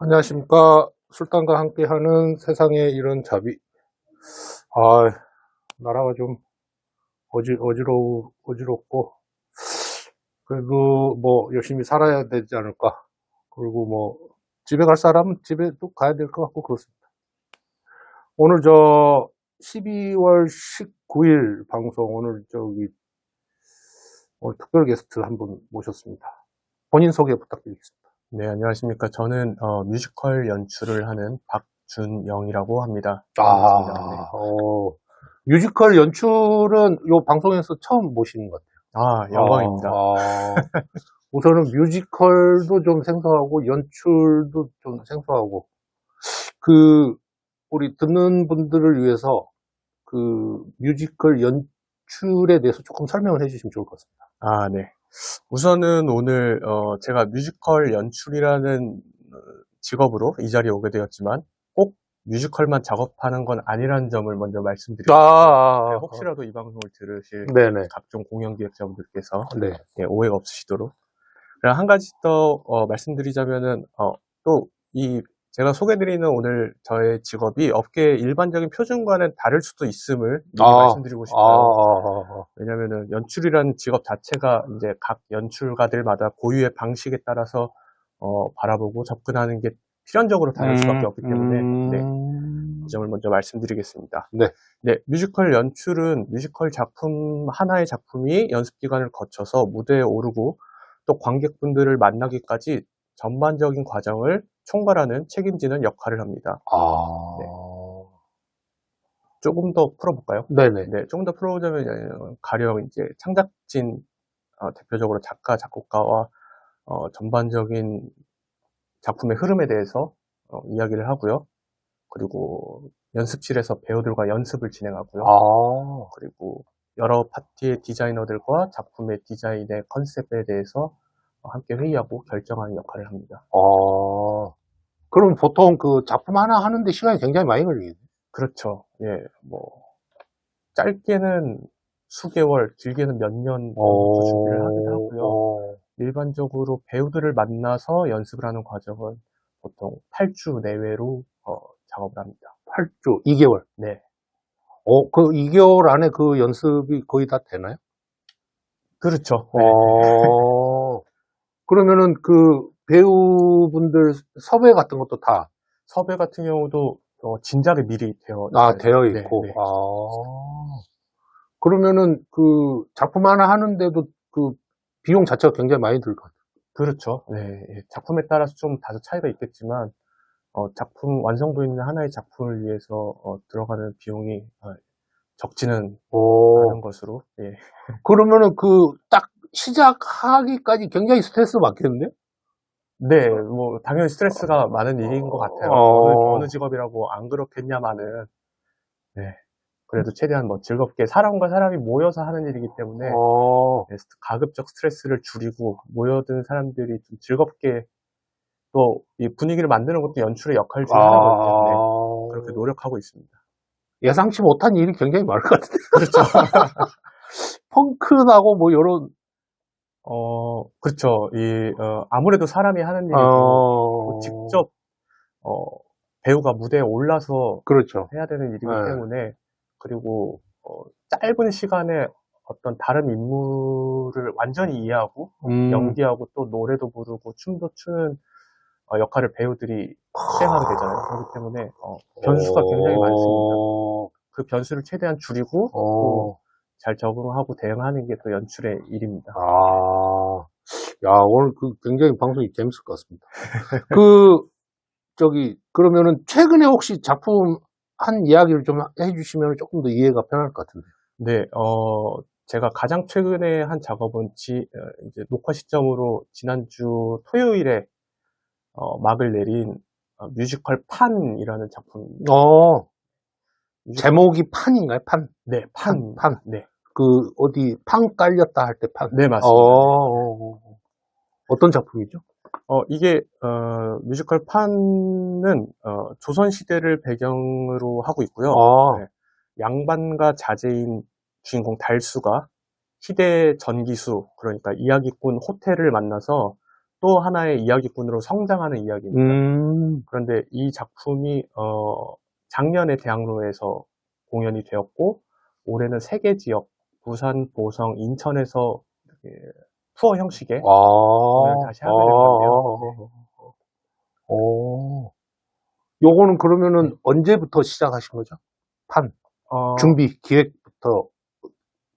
안녕하십니까. 술단과 함께하는 세상에 이런 자비. 아, 나라가 좀 어지, 어지러우, 어지럽고, 그래도 뭐 열심히 살아야 되지 않을까. 그리고 뭐, 집에 갈 사람은 집에 또 가야 될 것 같고, 그렇습니다. 오늘 저 12월 19일 방송, 오늘 저기, 오늘 특별 게스트 한 분 모셨습니다. 본인 소개 부탁드리겠습니다. 네, 안녕하십니까. 저는 어, 뮤지컬 연출을 하는 박준영이라고 합니다. 아, 반갑습니다. 네. 어, 뮤지컬 연출은 요 방송에서 처음 모시는 것 같아요. 아, 영광입니다. 아, 우선은 뮤지컬도 좀 생소하고 연출도 좀 생소하고 그 우리 듣는 분들을 위해서 그 뮤지컬 연출에 대해서 조금 설명을 해주시면 좋을 것 같습니다. 아, 네. 우선은 오늘 어, 제가 뮤지컬 연출이라는 어, 직업으로 이 자리에 오게 되었지만 꼭 뮤지컬만 작업하는 건 아니라는 점을 먼저 말씀드리고 아, 네, 혹시라도 이 방송을 들으실 네네. 각종 공연 기획자분들께서 네. 예, 오해가 없으시도록. 한 가지 더 어, 말씀드리자면은 어, 또이 제가 소개드리는 오늘 저의 직업이 업계의 일반적인 표준과는 다를 수도 있음을 미리 아, 말씀드리고 아, 싶어요. 아, 아, 왜냐면은 연출이라는 직업 자체가 이제 각 연출가들마다 고유의 방식에 따라서 어, 바라보고 접근하는 게 필연적으로 다를 수밖에 없기 때문에 네, 음, 이 점을 먼저 말씀드리겠습니다. 네. 네, 뮤지컬 연출은 뮤지컬 작품 하나의 작품이 연습 기간을 거쳐서 무대에 오르고 또 관객분들을 만나기까지 전반적인 과정을 총괄하는 책임지는 역할을 합니다. 아, 조금 더 풀어볼까요? 네네. 네, 조금 더 풀어보자면 어, 가령 이제 창작진 어, 대표적으로 작가 작곡가와 어, 전반적인 작품의 흐름에 대해서 어, 이야기를 하고요. 그리고 연습실에서 배우들과 연습을 진행하고요. 아, 그리고 여러 파티의 디자이너들과 작품의 디자인의 컨셉에 대해서 어, 함께 회의하고 결정하는 역할을 합니다. 아. 그럼 보통 그 작품 하나 하는데 시간이 굉장히 많이 걸리겠네. 그렇죠. 예, 뭐 짧게는 수개월, 길게는 몇 년 정도 준비를 하기도 하고요. 어, 일반적으로 배우들을 만나서 연습을 하는 과정은 보통 8주 내외로 어, 작업을 합니다. 8주, 2개월. 네, 어, 그 2개월 안에 그 연습이 거의 다 되나요? 그렇죠. 네. 어, 그러면은 그 배우분들 섭외 같은 것도 다, 섭외 같은 경우도 어, 진작에 미리 되어 아. 되어 네, 있고. 네. 아. 그러면은 그 작품 하나 하는데도 그 비용 자체가 굉장히 많이 들 것 같아요. 그렇죠. 네, 예, 작품에 따라서 좀 다소 차이가 있겠지만 어, 작품 완성도 있는 하나의 작품을 위해서 어, 들어가는 비용이 어, 적지는 오. 않은 것으로 예. 그러면은 그 딱 시작하기까지 굉장히 스트레스 받겠는데? 네, 뭐 당연히 스트레스가 많은 일인 것 같아요. 어. 어느, 직업이라고 안 그렇겠냐마는 네, 그래도 최대한 뭐 즐겁게 사람과 사람이 모여서 하는 일이기 때문에 어. 네, 스- 가급적 스트레스를 줄이고 모여든 사람들이 좀 즐겁게 또 이 분위기를 만드는 것도 연출의 역할 중에 하나거든요. 네, 아. 그렇게 노력하고 있습니다. 예상치 못한 일이 굉장히 많을 것 같은데. 그렇죠. 펑크나고 뭐 이런 어, 그렇죠. 이 어, 아무래도 사람이 하는 일이고 어또 직접 어, 배우가 무대에 올라서 그렇죠. 해야 되는 일이기 네. 때문에 그리고 어, 짧은 시간에 어떤 다른 인물을 완전히 이해하고 음. 연기하고 또 노래도 부르고 춤도 추는 어, 역할을 배우들이 수행하게 되잖아요. 그렇기 때문에 어, 변수가 굉장히 많습니다. 어, 그 변수를 최대한 줄이고 어. 잘 적응하고 대응하는 게 또 연출의 일입니다. 아, 야, 오늘 그 굉장히 방송이 재밌을 것 같습니다. 그, 저기, 그러면은 최근에 혹시 작품 한 이야기를 좀 해주시면 조금 더 이해가 편할 것 같은데. 네, 어, 제가 가장 최근에 한 작업은 지, 어, 이제 녹화 시점으로 지난주 토요일에 어, 막을 내린 어, 뮤지컬 판이라는 작품입니다. 어, 제목이 판인가요? 판? 네, 판. 판. 네, 그, 어디, 판 깔렸다 할 때 판? 네 어, 맞습니다. 어, 어. 어떤 작품이죠? 어, 이게 어, 뮤지컬 판은 어, 조선 시대를 배경으로 하고 있고요. 아, 네. 양반과 자제인 주인공 달수가 시대 전기수 그러니까 이야기꾼 호텔을 만나서 또 하나의 이야기꾼으로 성장하는 이야기입니다. 음, 그런데 이 작품이 어, 작년에 대학로에서 공연이 되었고 올해는 세 개 지역 부산, 보성, 인천에서 투어 형식의 아, 공연을 다시 하게 될 건데요. 오. 요거는 그러면은 언제부터 시작하신 거죠? 판, 어, 준비, 기획부터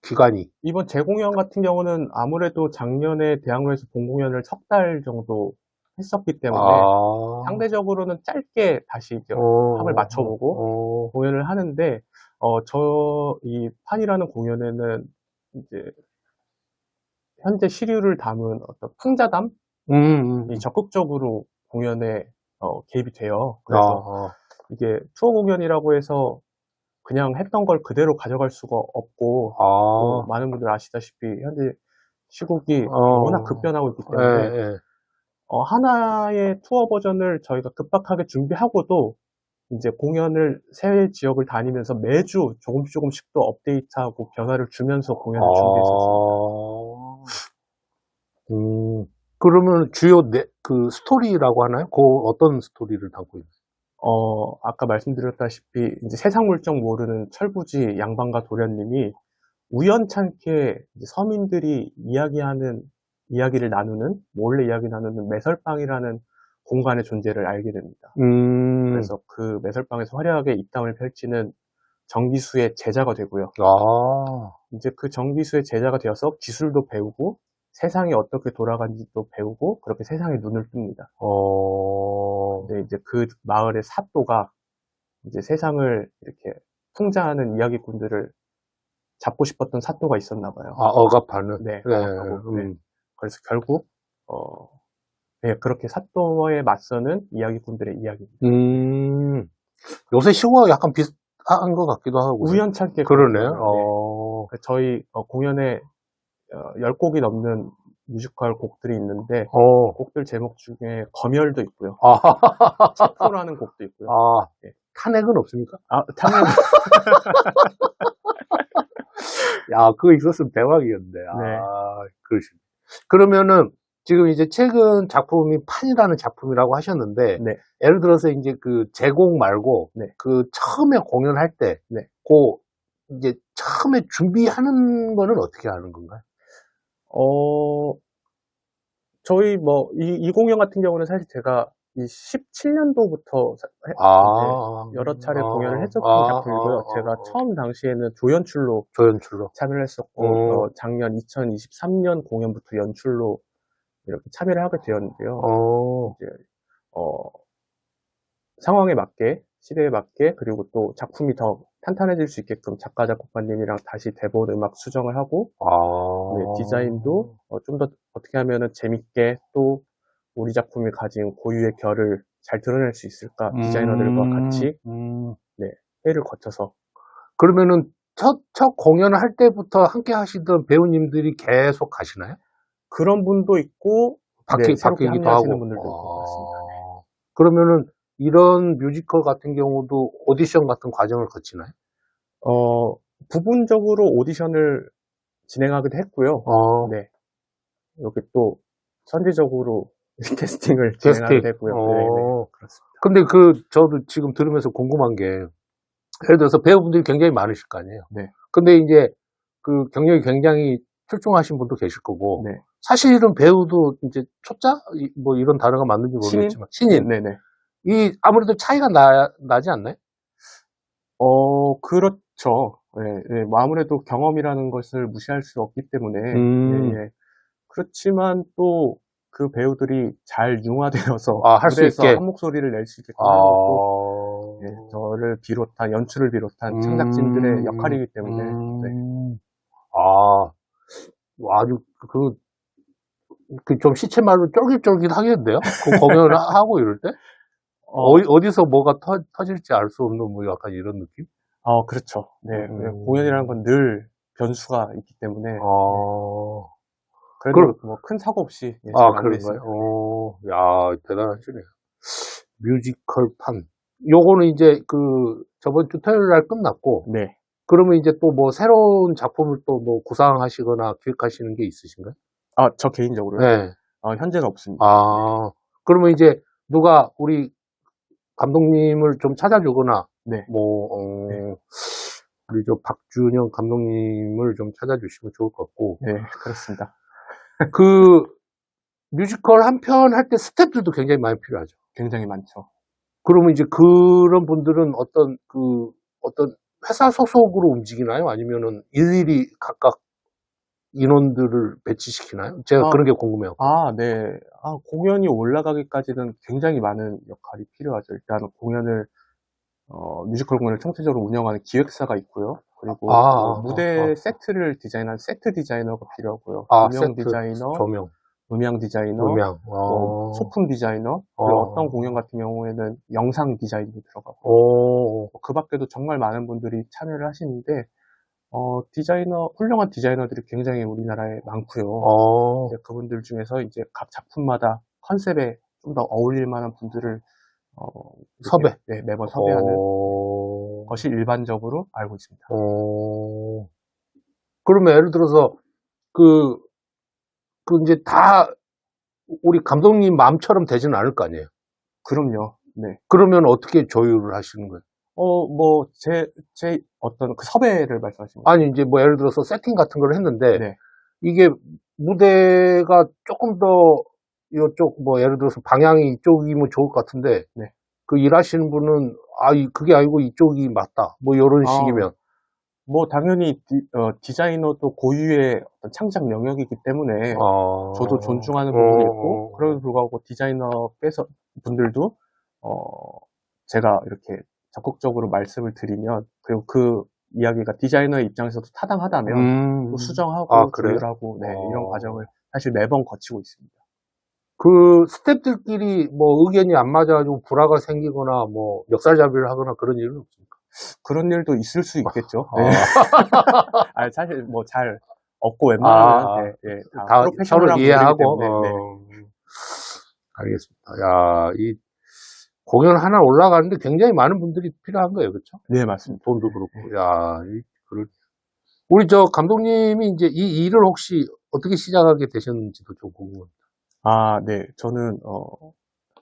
기간이. 이번 재공연 같은 경우는 아무래도 작년에 대학로에서 본 공연을 석 달 정도 했었기 때문에 아. 상대적으로는 짧게 다시 이제 어, 합을 맞춰보고 어, 공연을 하는데 어, 저 이 판이라는 공연에는 이제 현재 시류를 담은 어떤 풍자담이 음, 음. 적극적으로 공연에 어, 개입이 돼요. 그래서 아, 아. 이게 투어 공연이라고 해서 그냥 했던 걸 그대로 가져갈 수가 없고 아. 또 많은 분들 아시다시피 현재 시국이 어. 워낙 급변하고 있기 예, 때문에 예. 어, 하나의 투어 버전을 저희가 급박하게 준비하고도 이제 공연을 새 지역을 다니면서 매주 조금씩 조금씩 또 업데이트하고 변화를 주면서 공연을 준비했었습니다. 아. 음, 그러면 주요 네, 그 스토리라고 하나요? 그 어떤 스토리를 담고 있나요? 어, 아까 말씀드렸다시피 이제 세상 물정 모르는 철부지 양반과 도련님이 우연찮게 서민들이 이야기하는 이야기를 나누는 몰래 이야기 나누는 매설방이라는 공간의 존재를 알게 됩니다. 음, 그래서 그 매설방에서 화려하게 입담을 펼치는 정기수의 제자가 되고요. 아, 이제 그 정기수의 제자가 되어서 기술도 배우고 세상이 어떻게 돌아가는지도 배우고 그렇게 세상에 눈을 뜹니다. 어, 근데 이제 그 마을의 사또가 이제 세상을 이렇게 풍자하는 이야기꾼들을 잡고 싶었던 사또가 있었나 봐요. 아, 억압하는. 네, 네, 억압하고, 네. 음. 그래서 결국 어, 네, 그렇게 사또에 맞서는 이야기꾼들의 이야기입니다. 음, 요새 시국과 약간 비슷한 것 같기도 하고. 우연찮게 그러네요. 어, 네. 저희 어, 공연에 어, 10곡이 넘는 뮤지컬 곡들이 있는데 어, 곡들 제목 중에 검열도 있고요. 아, 체포라는 곡도 있고요. 아, 네. 탄핵은 없습니까? 아, 탄핵 야, 그거 있었으면 대박이었는데. 네. 아, 그러시. 그러면은 지금 이제 최근 작품이 판이라는 작품이라고 하셨는데, 네. 예를 들어서 이제 그 제곡 말고, 네. 그 처음에 공연할 때, 네. 그 이제 처음에 준비하는 거는 어떻게 하는 건가요? 어, 저희 뭐, 이, 이 공연 같은 경우는 사실 제가 이 17년도부터 아, 여러 차례 아, 공연을 했었던 아, 작품이고요. 아, 제가 아, 처음 당시에는 조연출로 조연출로. 참여를 했었고, 어. 어, 작년 2023년 공연부터 연출로 이렇게 참여를 하게 되었는데요. 어, 어, 상황에 맞게, 시대에 맞게, 그리고 또 작품이 더 탄탄해질 수 있게끔 작가, 작곡가님이랑 다시 대본 음악 수정을 하고, 아, 네, 디자인도 좀더 어떻게 하면은 재밌게 또 우리 작품이 가진 고유의 결을 잘 드러낼 수 있을까 디자이너들과 음, 같이 음. 회를 거쳐서 그러면은 첫, 첫 공연을 할 때부터 함께 하시던 배우님들이 계속 가시나요? 그런 분도 있고 바뀌, 네, 바뀌기도 하고. 분들도 있고 그렇습니다. 아, 그러면은 이런 뮤지컬 같은 경우도 오디션 같은 과정을 거치나요? 어, 부분적으로 오디션을 진행하기도 했고요. 어, 네. 이렇게 또 선제적으로 캐스팅을 캐스팅. 진행하기도 했고요. 네, 네. 어. 그렇습니다. 근데 그, 저도 지금 들으면서 궁금한 게, 예를 들어서 배우분들이 굉장히 많으실 거 아니에요? 네. 근데 이제 그 경력이 굉장히 출중하신 분도 계실 거고, 네. 사실은 배우도 이제 초짜? 이- 뭐 이런 단어가 맞는지 모르겠지만, 신인. 네네. 이, 아무래도 차이가 나, 나지 않나요? 어, 그렇죠. 네, 네. 뭐 아무래도 경험이라는 것을 무시할 수 없기 때문에, 음. 예, 예. 그렇지만 또 그 배우들이 잘 융화되어서 아, 할수 있게. 한 목소리를 낼 수 있게끔 아, 하는 것도 예, 저를 비롯한 연출을 비롯한 창작진들의 음. 역할이기 때문에 네. 음. 아, 아주 그, 그 좀 시체 말로 쫄깃쫄깃 하겠는데요? 그 공연을 하- 하고 이럴 때? 어, 어, 디서 뭐가 터, 터질지 알 수 없는 뭐 약간 이런 느낌? 어, 그렇죠. 네, 음. 네, 공연이라는 건 늘 변수가 있기 때문에 아, 그래도 뭐큰 사고 없이 예, 아, 잘. 그런가요? 어, 야, 대단하시네요. 뮤지컬판. 요거는 이제 그, 저번 주 토요일 날 끝났고, 네. 그러면 이제 또 뭐 새로운 작품을 또 뭐 구상하시거나 기획하시는 게 있으신가요? 아, 저 개인적으로요. 네. 어, 현재는 없습니다. 아, 그러면 이제 누가 우리 감독님을 좀 찾아주거나, 네. 뭐, 어, 네. 우리 저 박준영 감독님을 좀 찾아주시면 좋을 것 같고, 네, 그렇습니다. 그 뮤지컬 한 편 할 때 스태프들도 굉장히 많이 필요하죠. 굉장히 많죠. 그러면 이제 그런 분들은 어떤 그 어떤 회사 소속으로 움직이나요? 아니면은 일일이 각각 인원들을 배치시키나요? 제가 아. 그런 게 궁금해요. 아, 네. 아, 공연이 올라가기까지는 굉장히 많은 역할이 필요하죠. 일단 공연을, 어, 뮤지컬 공연을 총체적으로 운영하는 기획사가 있고요. 그리고 아, 어, 아, 무대 아, 아. 세트를 디자인한 세트 디자이너가 필요하고요. 아, 조명 세트, 디자이너, 조명, 음향 디자이너, 음향, 뭐 어, 소품 디자이너, 어. 그리고 어 떤 공연 같은 경우에는 영상 디자인도 들어가고, 오, 그 밖에도 정말 많은 분들이 참여를 하시는데, 어, 디자이너, 훌륭한 디자이너들이 굉장히 우리나라에 많고요. 어, 그분들 중에서 이제 각 작품마다 컨셉에 좀 더 어울릴 만한 분들을 어, 섭외. 네, 매번 섭외하는 어, 것이 일반적으로 알고 있습니다. 어, 그러면 예를 들어서 그, 그 이제 다 우리 감독님 마음처럼 되지는 않을 거 아니에요? 그럼요. 네. 그러면 어떻게 조율을 하시는 거예요? 어, 뭐, 제, 제 어떤 그 섭외를 말씀하시는 거예요? 아니 이제 뭐 예를 들어서 세팅 같은 걸 했는데 네. 이게 무대가 조금 더 이쪽 뭐 예를 들어서 방향이 이쪽이면 좋을 것 같은데 네. 그 일하시는 분은 아 이- 그게 아니고 이쪽이 맞다 뭐 이런 아, 식이면 뭐, 당연히 디, 자이너도 고유의 어떤 창작 영역이기 때문에 아, 저도 존중하는 부분이 있고, 어, 그럼에도 불구하고 디자이너께서 분들도, 어, 제가 이렇게 적극적으로 말씀을 드리면, 그리고 그 이야기가 디자이너의 입장에서도 타당하다면, 음, 또 수정하고 아? 조율하고 네, 어. 이런 과정을 사실 매번 거치고 있습니다. 그 스탭들끼리 뭐 의견이 안 맞아가지고 불화가 생기거나 뭐 멱살잡이를 하거나 그런 일은 없습니까? 그런 일도 있을 수 있겠죠. 아. 네. 아, 사실 뭐 잘 없고 웬만하면 아, 네, 네, 다, 다 서로 이해하고 때문에, 네. 어, 알겠습니다. 야, 이 공연 하나 올라가는데 굉장히 많은 분들이 필요한 거예요, 그렇죠? 네, 맞습니다. 돈도 그렇고, 야, 이, 그럴 우리 저 감독님이 이제 이 일을 혹시 어떻게 시작하게 되셨는지도 좀 궁금합니다. 아, 네. 저는 어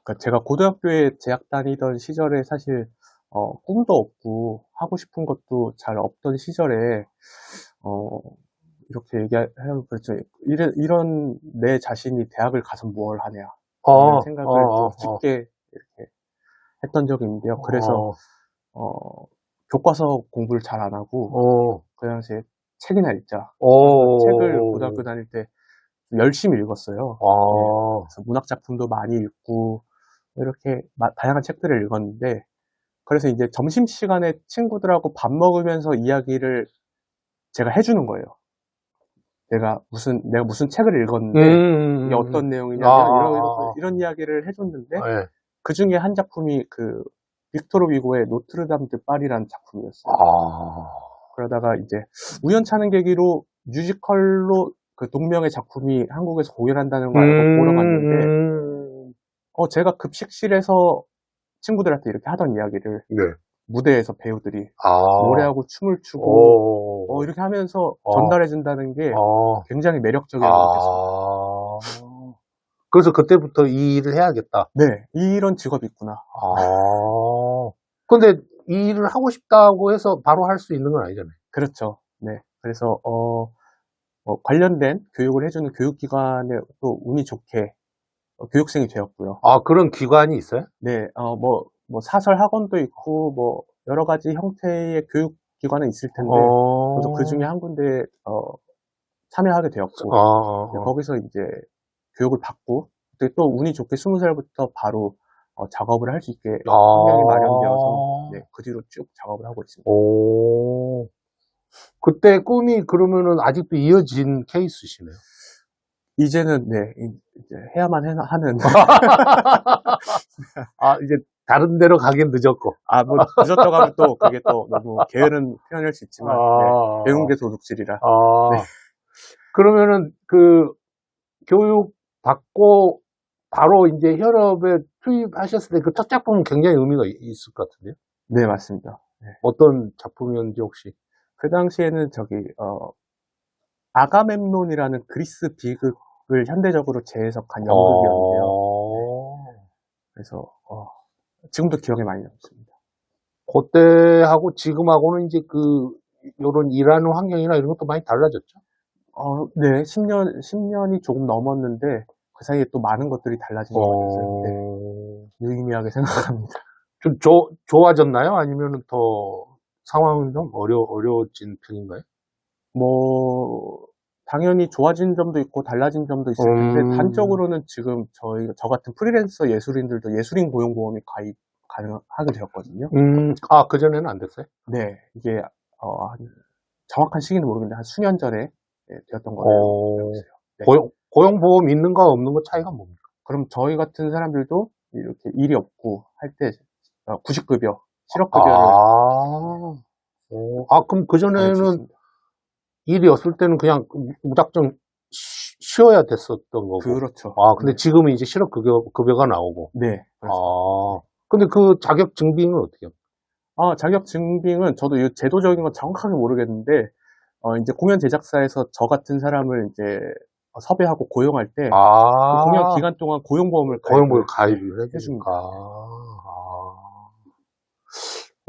그러니까 제가 고등학교에 재학 다니던 시절에 사실 어 꿈도 없고 하고 싶은 것도 잘 없던 시절에 어 이렇게 얘기하면 그렇죠. 이런 이런 내 자신이 대학을 가서 뭘 하냐 이런 생각을 좀 깊게 이렇게 했던 적이 있는데요. 그래서 어, 교과서 공부를 잘 안 하고 어, 그 당시에 책이나 읽자. 어, 책을 고등학교 다닐 때 열심히 읽었어요. 아, 그래서 문학 작품도 많이 읽고 이렇게 마- 다양한 책들을 읽었는데 그래서 이제 점심 시간에 친구들하고 밥 먹으면서 이야기를 제가 해주는 거예요. 내가 무슨 내가 무슨 책을 읽었는데 음, 이게 어떤 내용이냐 아, 이런, 아, 이런, 아. 이런 이야기를 해줬는데 네. 그 중에 한 작품이 그 빅토르 위고의 노트르담 드 파리라는 작품이었어요. 아, 그러다가 이제 우연찮은 계기로 뮤지컬로 그 동명의 작품이 한국에서 공연한다는 걸 알고 보러 갔는데 음, 어 제가 급식실에서 친구들한테 이렇게 하던 이야기를 네. 무대에서 배우들이 아, 노래하고 춤을 추고 오, 어, 이렇게 하면서 어. 전달해 준다는 게 아, 굉장히 매력적이라고. 아. 그래서 그때부터 이 일을 해야겠다. 네, 이런 직업이 있구나. 아. 근데 이 일을 하고 싶다고 해서 바로 할 수 있는 건 아니잖아요. 그렇죠. 네, 그래서 어, 어, 관련된 교육을 해주는 교육기관에 또 운이 좋게 어, 교육생이 되었고요. 아, 그런 기관이 있어요? 네, 어, 뭐, 뭐, 사설 학원도 있고, 뭐, 여러 가지 형태의 교육기관은 있을 텐데, 어. 저도 그 중에 한 군데, 어, 참여하게 되었고, 아, 아, 네, 아. 거기서 이제 교육을 받고, 또 운이 좋게 스무 살부터 바로 어, 작업을 할 수 있게 환경이 마련되어서, 네, 그 뒤로 쭉 작업을 하고 있습니다. 오. 그때 꿈이 그러면은 아직도 이어진 케이스시네요. 이제는, 네, 이- 이제 해야만 해- 하는, 아, 이제 다른 데로 가긴 늦었고. 아, 뭐, 늦었다고 하면 또 그게 또 너무 게으른 표현일 수 있지만, 네, 아. 배운 게 도둑질이라. 아. 네. 그러면은 그 교육 받고 바로 이제 현업에 투입하셨을 때 그 첫 작품은 굉장히 의미가 이- 있을 것 같은데요. 네, 맞습니다. 어떤 작품이었는지 혹시. 그 당시에는 저기 어 아가멤논이라는 그리스 비극 을 현대적으로 재해석한 연극이었는데요. 어... 그래서 어, 지금도 기억에 많이 남습니다. 그때하고 지금하고는 이제 그 요런 일하는 환경이나 이런 것도 많이 달라졌죠. 어, 네, 10년 10년이 조금 넘었는데 그 사이에 또 많은 것들이 달라진 것 같아서 네, 어... 유의미하게 생각합니다. 좀 조, 좋아졌나요? 아니면 더 상황은 좀 어려 어려워진 편인가요? 뭐 당연히 좋아진 점도 있고 달라진 점도 있을 텐데 음. 단적으로는 지금 저희 저 같은 프리랜서 예술인들도 예술인 고용보험이 가입 가능하게 되었거든요. 음, 아, 그 전에는 안 됐어요? 네, 이게 어, 한- 정확한 시기는 모르겠는데 한 수년 전에 예, 되었던 거예요. 어, 네. 고용, 고용보험 있는 거 없는 거 차이가 뭡니까? 그럼 저희 같은 사람들도 이렇게 일이 없고 할때 90급여, 실업급여를 아, 어, 아, 그럼 그전에는 일이 없을 때는 그냥 무작정 쉬- 쉬어야 됐었던 거고. 그렇죠. 아, 근데 네. 지금은 이제 실업급여, 급여가 나오고. 네. 그렇습니다. 아, 근데 그 자격 증빙은 어떻게 해요? 아, 자격 증빙은 저도 이 제도적인 건 정확하게 모르겠는데, 어, 이제 공연 제작사에서 저 같은 사람을 이제 섭외하고 고용할 때, 아, 그 공연 기간 동안 고용보험을 고용보험 가입을 가입을 해주니까.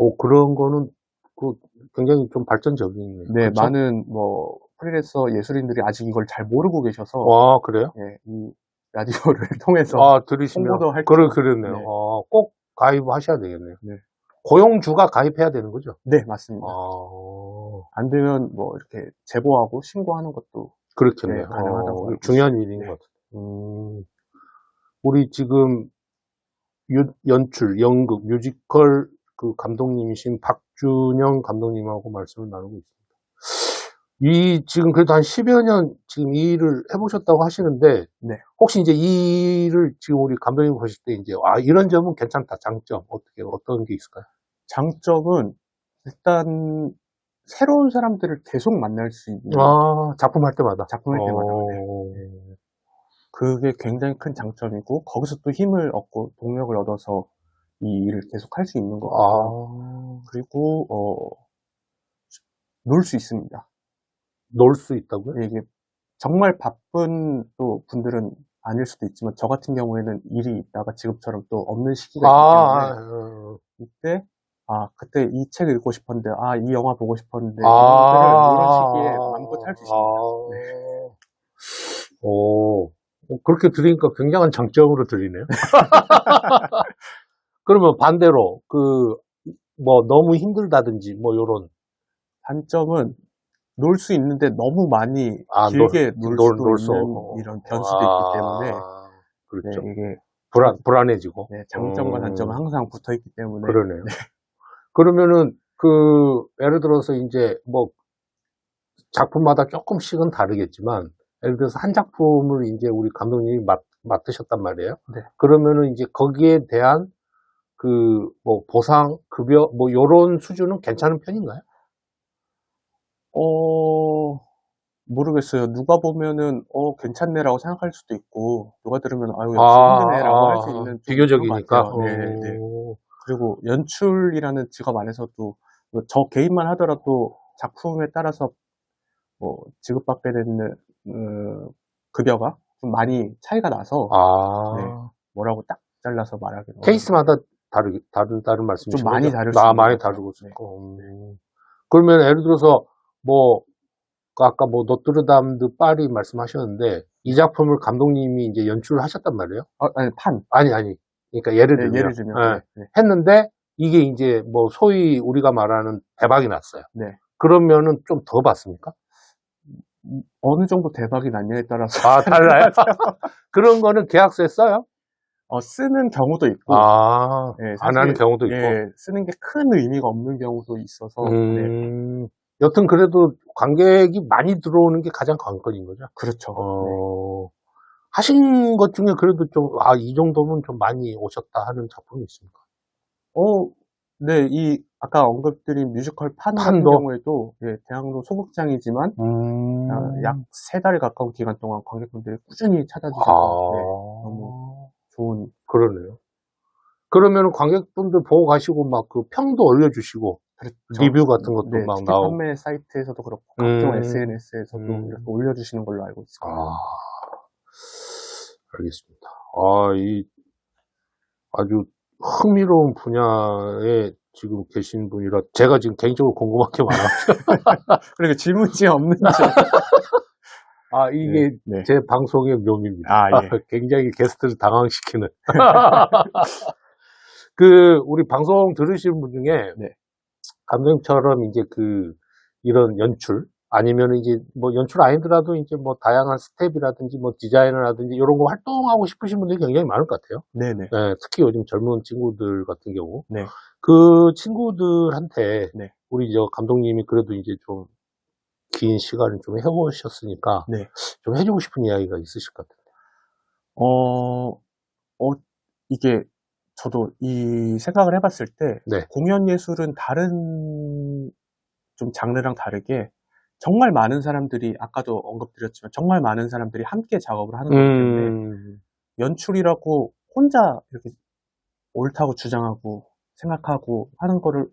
아. 오, 그런 거는 그 굉장히 좀 발전적이네요. 네, 그쵸? 많은 뭐 프리랜서 예술인들이 아직 이걸 잘 모르고 계셔서, 아, 그래요? 예, 이 라디오를 통해서 아, 들으시면. 홍보도 할 그래, 겸- 그랬네요. 네. 어, 꼭 가입하셔야 되겠네요. 네. 고용주가 가입해야 되는 거죠? 네, 맞습니다. 아, 안 되면 뭐 이렇게 제보하고 신고하는 것도 그렇겠네요. 네, 가능하다고 어, 알고 중요한 일인 네. 것 같아요. 음, 우리 지금 유- 연출, 연극, 뮤지컬 그 감독님이신 박준영 감독님하고 말씀을 나누고 있습니다. 이 지금 그래도 한 10여 년 지금 이 일을 해보셨다고 하시는데 네. 혹시 이제 이 일을 지금 우리 감독님 보실 때 이제 아 이런 점은 괜찮다 장점 어떻게 어떤 게 있을까요? 장점은 일단 새로운 사람들을 계속 만날 수 있는 아 작품 할 때마다 작품 할 때마다 어, 그게 굉장히 큰 장점이고 거기서 또 힘을 얻고 동력을 얻어서 이 일을 계속 할 수 있는 것 같아요. 아, 그리고 어, 놀 수 있습니다. 놀 수 있다고요? 이게 정말 바쁜 또 분들은 아닐 수도 있지만 저 같은 경우에는 일이 있다가 지금처럼 또 없는 시기가 아, 있기 때문에 아, 이때 아 그때 이 책 읽고 싶었는데 아 이 영화 보고 싶었는데 아, 이런 시기에 마음껏 할 수 있습니다. 아. 네. 오, 어, 그렇게 들으니까 굉장한 장점으로 들리네요. 그러면 반대로, 그, 뭐, 너무 힘들다든지, 뭐, 요런, 단점은 놀 수 있는데 너무 많이 아, 길게 놀- 놀, 놀- 수도 놀수 있는 없고. 이런 변수도 아, 있기 때문에 그렇죠. 네, 이게 불안, 불안해지고. 네, 장점과 음. 단점은 항상 붙어 있기 때문에 그러네요. 그러면은, 그, 예를 들어서 이제, 뭐, 작품마다 조금씩은 다르겠지만, 예를 들어서 한 작품을 이제 우리 감독님이 맡, 맡으셨단 말이에요. 네. 그러면은 이제 거기에 대한 그, 뭐, 보상, 급여, 뭐, 요런 수준은 괜찮은 편인가요? 어 모르겠어요. 누가 보면은 어 괜찮네라고 생각할 수도 있고 누가 들으면 아유 역시 힘드네라고 할 수 있는 좀 비교적이니까. 네, 네. 어, 그리고 연출이라는 직업 안에서도 뭐저 개인만 하더라도 작품에 따라서 뭐 지급받게 되는 어, 급여가 좀 많이 차이가 나서 아, 네. 뭐라고 딱 잘라서 말하기는 케이스마다 다르, 다르다는 말씀이시죠? 좀 많이 다를 수 아, 많이. 다르고 네. 있고. 음. 그러면 예를 들어서, 뭐, 그 아까 뭐, 노트르담드 파리 말씀하셨는데, 이 작품을 감독님이 이제 연출을 하셨단 말이에요? 어, 아니 판 아니, 아니. 그러니까 예를 네, 들면. 예를 들면 예. 네, 네. 했는데, 이게 이제 뭐, 소위 우리가 말하는 대박이 났어요. 네. 그러면은 좀더 받습니까? 어느 정도 대박이 났냐에 따라서 아, 달라요? 그런 거는 계약서에 써요? 어, 쓰는 경우도 있고 아, 예, 안 사실, 하는 경우도 있고. 예, 쓰는 게 큰 의미가 없는 경우도 있어서 네, 음, 여튼 그래도 관객이 많이 들어오는 게 가장 관건인 거죠. 그렇죠. 네. 어, 하신 것 중에 그래도 좀, 아, 이 정도면 좀 많이 오셨다 하는 작품이 있습니까? 어, 네, 이 아까 언급드린 뮤지컬 판 같은 판도? 경우에도 예, 대학로 소극장이지만 음. 아, 약세 달 가까운 기간 동안 관객분들이 꾸준히 찾아주셔서 아, 네, 너무 좋은 그러네요. 그러면 관객분들 보고 가시고 막 그 평도 올려주시고, 그렇죠. 리뷰 같은 것도 네, 막 나오고. 판매 사이트에서도 그렇고 각종 음. SNS에서도 음. 이렇게 올려주시는 걸로 알고 있습니다. 아, 알겠습니다. 아, 이, 아주 흥미로운 분야에 지금 계신 분이라 제가 지금 개인적으로 궁금한 게 많아요. 그리고 질문이 없는지. 아, 이게 네. 제 방송의 묘미입니다. 아, 예. 굉장히 게스트를 당황시키는. 그, 우리 방송 들으시는 분 중에, 네. 감독님처럼 이제 그, 이런 연출, 아니면 이제 뭐 연출 아니더라도 이제 뭐 다양한 스텝이라든지 뭐 디자인을 하든지 이런 거 활동하고 싶으신 분들이 굉장히 많을 것 같아요. 네네. 네, 특히 요즘 젊은 친구들 같은 경우. 네. 그 친구들한테 네. 우리 저 감독님이 그래도 이제 좀 긴 시간을 좀 해보셨으니까 네. 좀 해주고 싶은 이야기가 있으실 것 같아요. 어, 어, 이게, 저도 이 생각을 해봤을 때, 네. 공연 예술은 다른 좀 장르랑 다르게, 정말 많은 사람들이, 아까도 언급드렸지만, 정말 많은 사람들이 함께 작업을 하는 음, 연출이라고 혼자 이렇게 옳다고 주장하고, 생각하고 하는 거를,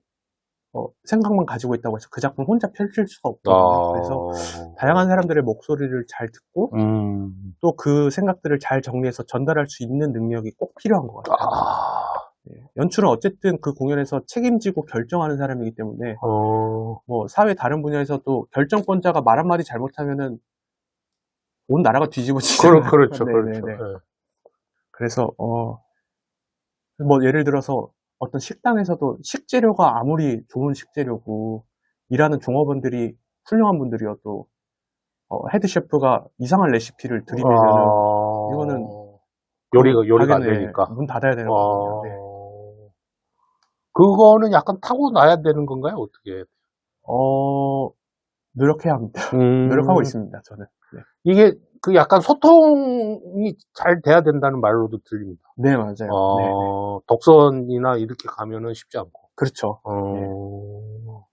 어, 생각만 가지고 있다고 해서 그 작품 혼자 펼칠 수가 없거든요. 그래서, 다양한 사람들의 목소리를 잘 듣고, 음, 또그 생각들을 잘 정리해서 전달할 수 있는 능력이 꼭 필요한 것 같아요. 아, 네. 연출은 어쨌든 그 공연에서 책임지고 결정하는 사람이기 때문에 어, 뭐 사회 다른 분야에서도 결정권자가 말 한마디 잘못하면은 온 나라가 뒤집어지잖아요. 그렇죠, 네, 그렇죠. 네, 네. 네. 그래서 어, 뭐 예를 들어서 어떤 식당에서도 식재료가 아무리 좋은 식재료고 일하는 종업원들이 훌륭한 분들이어도 어, 헤드 셰프가 이상한 레시피를 들이밀면은 아, 이거는 요리가, 요리가 안 되니까. 문 닫아야 되는 아, 거거든요. 네. 그거는 약간 타고 나야 되는 건가요? 어떻게? 어, 노력해야 합니다. 음, 노력하고 있습니다, 저는. 네, 이게 그 약간 소통이 잘 돼야 된다는 말로도 들립니다. 네 맞아요. 어, 네, 독선이나 이렇게 가면은 쉽지 않고. 그렇죠. 어,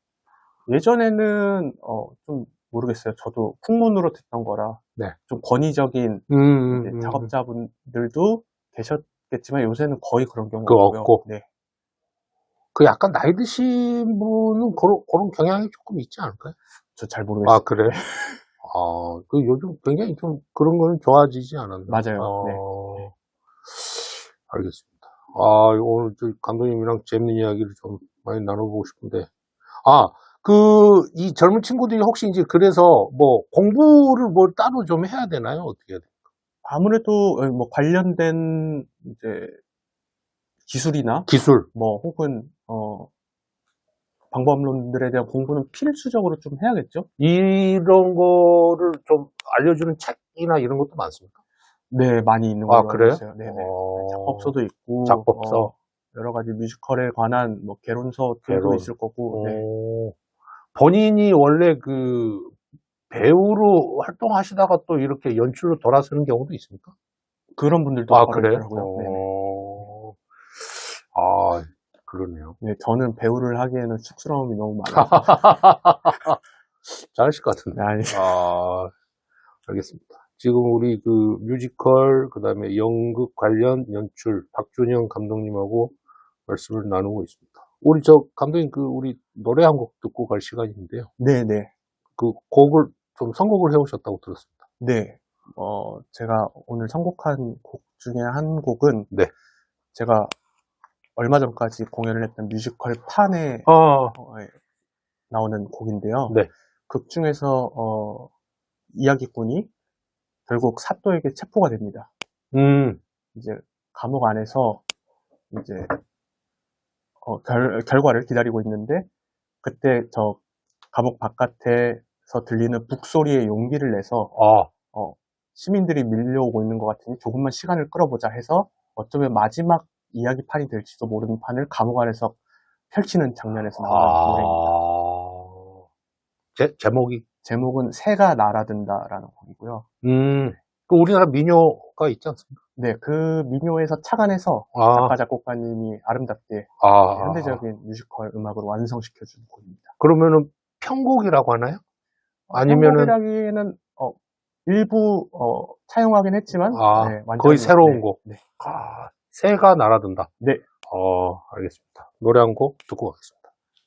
예전에는, 어, 좀 모르겠어요. 저도 풍문으로 듣던 거라. 네. 좀 권위적인 음, 음, 음. 작업자분들도 계셨겠지만 요새는 거의 그런 경우가 없고요. 없고. 네. 그 약간 나이 드신 분은 그런, 그런 경향이 조금 있지 않을까요? 저 잘 모르겠어요. 아, 그래? 아, 그 요즘 굉장히 좀 그런 거는 좋아지지 않았나? 맞아요. 어, 네. 알겠습니다. 아, 오늘 저 감독님이랑 재밌는 이야기를 좀 많이 나눠보고 싶은데. 아, 그, 이 젊은 친구들이 혹시 이제 그래서 뭐 공부를 뭘 따로 좀 해야 되나요? 어떻게 해야 돼요? 아무래도 어, 뭐 관련된 이제 기술이나 기술. 뭐 혹은 어 방법론들에 대한 공부는 필수적으로 좀 해야겠죠? 이런 거를 좀 알려주는 책이나 이런 것도 많습니까? 네, 많이 있는 아, 걸로 그래요? 알고 있어요. 네, 네. 어, 작법서도 있고 작법서. 어, 여러 가지 뮤지컬에 관한 뭐 개론서들도 개론. 있을 거고 네. 어, 본인이 원래 그 배우로 활동하시다가 또 이렇게 연출로 돌아서는 경우도 있습니까? 그런 분들도 아, 그래요? 네, 네. 어, 아, 그러네요. 네, 저는 배우를 하기에는 쑥스러움이 너무 많아요. 잘하실 것 같은데. 아니, 아, 알겠습니다. 지금 우리 그 뮤지컬, 그 다음에 연극 관련 연출, 박준영 감독님하고 말씀을 나누고 있습니다. 우리 저 감독님 그 우리 노래 한 곡 듣고 갈 시간인데요. 네, 네, 그 곡을 좀 선곡을 해오셨다고 들었습니다. 네. 어, 제가 오늘 선곡한 곡 중에 한 곡은 네. 제가 얼마 전까지 공연을 했던 뮤지컬 판에 아, 어, 예, 나오는 곡인데요. 네. 극 중에서 어, 이야기꾼이 결국 사또에게 체포가 됩니다. 음, 이제 감옥 안에서 이제 어, 결, 결과를 기다리고 있는데 그때 저 감옥 바깥에서 들리는 북소리에 용기를 내서 아, 시민들이 밀려오고 있는 것 같으니 조금만 시간을 끌어보자 해서 어쩌면 마지막 이야기판이 될지도 모르는 판을 감옥 안에서 펼치는 장면에서 나오는 노래입니다. 아, 제, 제목이, 제목은 새가 날아든다라는 곡이고요. 음, 그 우리나라 민요가 있지 않습니까? 네, 그 민요에서 착안해서 아, 작가 작곡가님이 아름답게 아, 현대적인 뮤지컬 음악으로 완성시켜준 곡입니다. 그러면은 편곡이라고 하나요? 아니면은- 한국이라기에는 어, 일부 어, 차용하긴 했지만 아, 네, 완전히- 거의 새로운 네, 곡. 네. 아, 새가 날아든다. 네. 어, 알겠습니다. 노래 한 곡 듣고 가겠습니다.